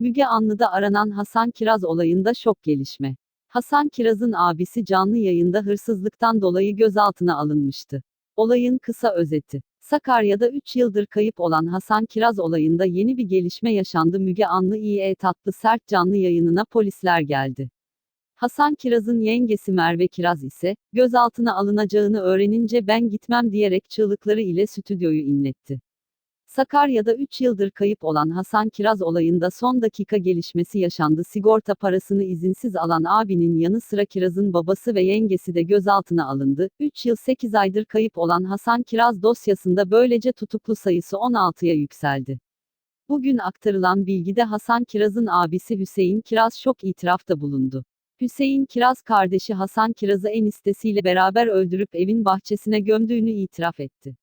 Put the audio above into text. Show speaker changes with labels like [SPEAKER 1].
[SPEAKER 1] Müge Anlı'da aranan Hasan Kiraz olayında şok gelişme. Hasan Kiraz'ın abisi canlı yayında hırsızlıktan dolayı gözaltına alınmıştı. Olayın kısa özeti. Sakarya'da 3 yıldır kayıp olan Hasan Kiraz olayında yeni bir gelişme yaşandı. Müge Anlı İE tatlı sert canlı yayınına polisler geldi. Hasan Kiraz'ın yengesi Merve Kiraz ise, gözaltına alınacağını öğrenince ben gitmem diyerek çığlıkları ile stüdyoyu inletti. Sakarya'da 3 yıldır kayıp olan Hasan Kiraz olayında son dakika gelişmesi yaşandı. Sigorta parasını izinsiz alan abinin yanı sıra Kiraz'ın babası ve yengesi de gözaltına alındı. 3 yıl 8 aydır kayıp olan Hasan Kiraz dosyasında böylece tutuklu sayısı 16'ya yükseldi. Bugün aktarılan bilgide Hasan Kiraz'ın abisi Hüseyin Kiraz şok itirafta bulundu. Hüseyin Kiraz kardeşi Hasan Kiraz'ı enistesiyle beraber öldürüp evin bahçesine gömdüğünü itiraf etti.